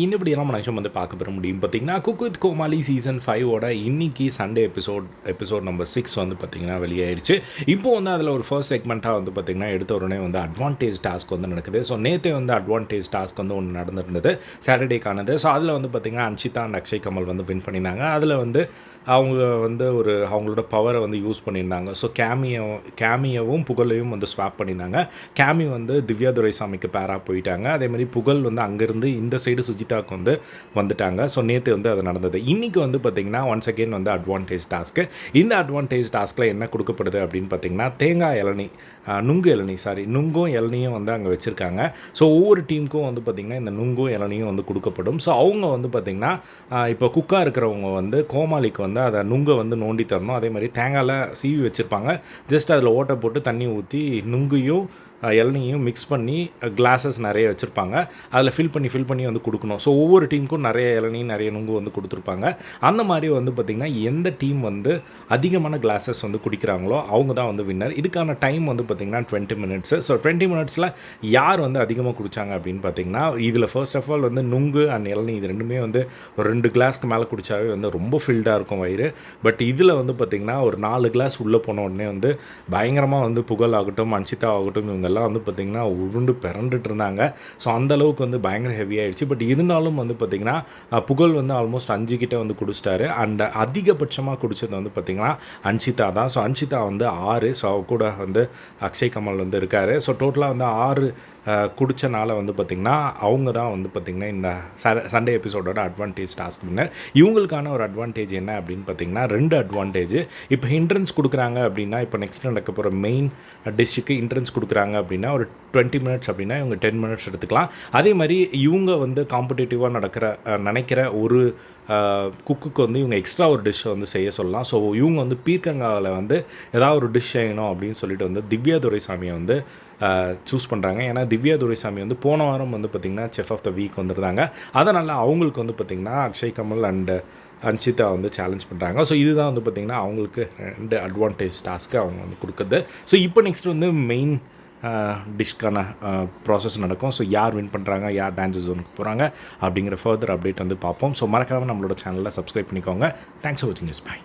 இன்னும் நம்ம நிமிஷம் வந்து பார்க்க பெற முடியும். பார்த்தீங்கன்னா குக் வித் கோமாளி சீசன் ஃபைவோட இன்னைக்கு Sunday episode episode number six வந்து பார்த்தீங்கன்னா வெளியாயிடுச்சு. இப்போ வந்து அதில் ஒரு ஃபர்ஸ்ட் செக்மெண்ட்டாக வந்து பார்த்தீங்கன்னா எடுத்த உடனே வந்து அட்வான்டேஜ் டாஸ்க் வந்து நடக்குது. ஸோ நேற்றே வந்து அட்வான்டேஜ் டாஸ்க் வந்து ஒன்று நடந்திருந்தது சாட்டர்டேக்கானது ஸோ அதில் வந்து பார்த்தீங்கன்னா அன்ஷிதா அண்ட் அக்ஷய் கமல் வந்து வின் பண்ணியிருந்தாங்க. அதில் வந்து அவங்க வந்து ஒரு அவங்களோட பவரை வந்து யூஸ் பண்ணியிருந்தாங்க. ஸோ கேமியோ கேமியவும் புகழையும் வந்து ஸ்வாப் பண்ணியிருந்தாங்க. கேமி வந்து திவ்யா துரைசாமிக்கு பேராக போயிட்டாங்க. அதே மாதிரி புகழ் வந்து அங்கேருந்து இந்த சைடு சுஜிதாவுக்கு வந்து வந்துட்டாங்க. ஸோ நேற்று வந்து அது நடந்தது. இன்றைக்கி வந்து பார்த்திங்கன்னா ஒன்ஸ் அகெயின் வந்து அட்வான்டேஜ் டாஸ்க்கு இந்த அட்வான்டேஜ் டாஸ்க்கில் என்ன கொடுக்கப்படுது அப்படின்னு பார்த்தீங்கன்னா தேங்காய் இளநி நுங்கு இளநி சாரி நுங்கும் இளநியும் வந்து அங்கே வச்சுருக்காங்க. ஸோ ஒவ்வொரு டீமுக்கும் வந்து பார்த்திங்கன்னா இந்த நுங்கும் இளநியும் வந்து கொடுக்கப்படும். ஸோ அவங்க வந்து பார்த்திங்கன்னா இப்போ குக்காக இருக்கிறவங்க வந்து கோமாளிக்கு வந்து அதை நுங்கை வந்து நோண்டி தரணும். அதே மாதிரி தேங்காயில் சீவி வச்சுருப்பாங்க. ஜஸ்ட் அதில் ஓட்டை போட்டு தண்ணி ஊற்றி நுங்கையும் இளநியும் மிக்ஸ் பண்ணி கிளாஸஸ் நிறைய வச்சுருப்பாங்க. அதில் ஃபில் பண்ணி ஃபில் பண்ணி வந்து கொடுக்கணும். ஸோ ஒவ்வொரு டீமுக்கும் நிறைய இளநீ நிறைய நுங்கு வந்து கொடுத்துருப்பாங்க. அந்த மாதிரி வந்து பார்த்திங்கன்னா எந்த டீம் வந்து அதிகமான கிளாஸஸ் வந்து குடிக்கிறாங்களோ அவங்க தான் வந்து வின்னர் இதுக்கான டைம் வந்து பார்த்திங்கன்னா டுவெண்ட்டி மினிட்ஸு ஸோ டுவெண்ட்டி மினிட்ஸில் யார் வந்து அதிகமாக குடித்தாங்க அப்படின்னு பார்த்தீங்கன்னா இதில் ஃபர்ஸ்ட் ஆஃப் ஆல் வந்து நுங்கு அண்ட் இளநீ இது ரெண்டுமே வந்து ஒரு ரெண்டு கிளாஸ்க்கு மேலே குடித்தாவே வந்து ரொம்ப ஃபில்டாக இருக்கும் வயிறு. பட் இதில் வந்து பார்த்திங்கன்னா ஒரு நாலு கிளாஸ் உள்ளே போன உடனே வந்து பயங்கரமாக வந்து புகழ் ஆகட்டும் அன்ஷிதா ஆகட்டும் இவங்க எல்லாம் வந்து பார்த்திங்கன்னா உருண்டு பிறண்டுட்டு இருந்தாங்க. ஸோ அந்த அளவுக்கு வந்து பயங்கர ஹெவியாகிடுச்சு பட் இருந்தாலும் வந்து பார்த்திங்கன்னா புகழ் வந்து ஆல்மோஸ்ட் அஞ்சு கிட்ட வந்து குடிச்சிட்டாரு. அண்ட் அதிகபட்சமாக குடிச்சது வந்து பார்த்திங்கன்னா அன்ஷிதா தான். ஸோ அன்ஷிதா வந்து ஆறு. ஸோ கூட வந்து அக்ஷய் கமல் வந்து இருக்கார். ஸோ டோட்டலாக வந்து ஆறு குடித்தனால வந்து பார்த்திங்கன்னா அவங்க தான் வந்து பார்த்திங்கன்னா இந்த சண்டே எபிசோடோட அட்வான்டேஜ் டாஸ்க் வின்னர் இவங்களுக்கான ஒரு அட்வான்டேஜ் என்ன அப்படின்னு பார்த்தீங்கன்னா ரெண்டு அட்வான்டேஜ் இப்போ ஹிண்ட்ரன்ஸ் கொடுக்குறாங்க அப்படின்னா இப்போ நெக்ஸ்ட் நடக்க போகிற மெயின் டிஷ்ஷுக்கு இன்ட்ரன்ஸ் கொடுக்குறாங்க அப்படின்னா ஒரு டுவெண்ட்டி மினிட்ஸ் அப்படின்னா இவங்க டென் மினிட்ஸ் எடுத்துக்கலாம். அதே மாதிரி இவங்க வந்து காம்படிட்டிவாக நடக்கிற நினைக்கிற ஒரு குக்குக்கு வந்து இவங்க எக்ஸ்ட்ரா ஒரு டிஷ்ஷை வந்து செய்ய சொல்லலாம். ஸோ இவங்க வந்து பீர்க்கங்காவில் வந்து ஏதாவது ஒரு டிஷ் செய்யணும் அப்படின்னு சொல்லிட்டு வந்து திவ்யா துரைசாமியை வந்து சூஸ் பண்ணுறாங்க ஏன்னா திவ்யா துரைசாமி வந்து போன வாரம் வந்து பார்த்திங்கன்னா செஃப் ஆஃப் த வீக் வந்துருந்தாங்க. அதனால் அவங்களுக்கு வந்து பார்த்திங்கன்னா அக்ஷய் கமல் அண்டு uh, அன்ஷிதா வந்து சேலஞ்ச் பண்ணுறாங்க ஸோ இதுதான் வந்து பார்த்திங்கன்னா அவங்களுக்கு ரெண்டு அட்வான்டேஜ் டாஸ்க்கு அவங்க வந்து கொடுக்குறது. ஸோ இப்போ நெக்ஸ்ட் வந்து மெயின் டிஷ்க்கான ப்ராசஸ் நடக்கும். ஸோ யார் வின் பண்ணுறாங்க யார் டான்ஸ் ஜோனுக்கு போகிறாங்க அப்படிங்கிற ஃபர்தர் அப்டேட் வந்து பார்ப்போம். ஸோ மறக்காமல் நம்மளோட சேனலில் சப்ஸ்கிரைப் பண்ணிக்கோங்க. தேங்க்ஸ் ஃபார் வாட்சிங் இஸ் பை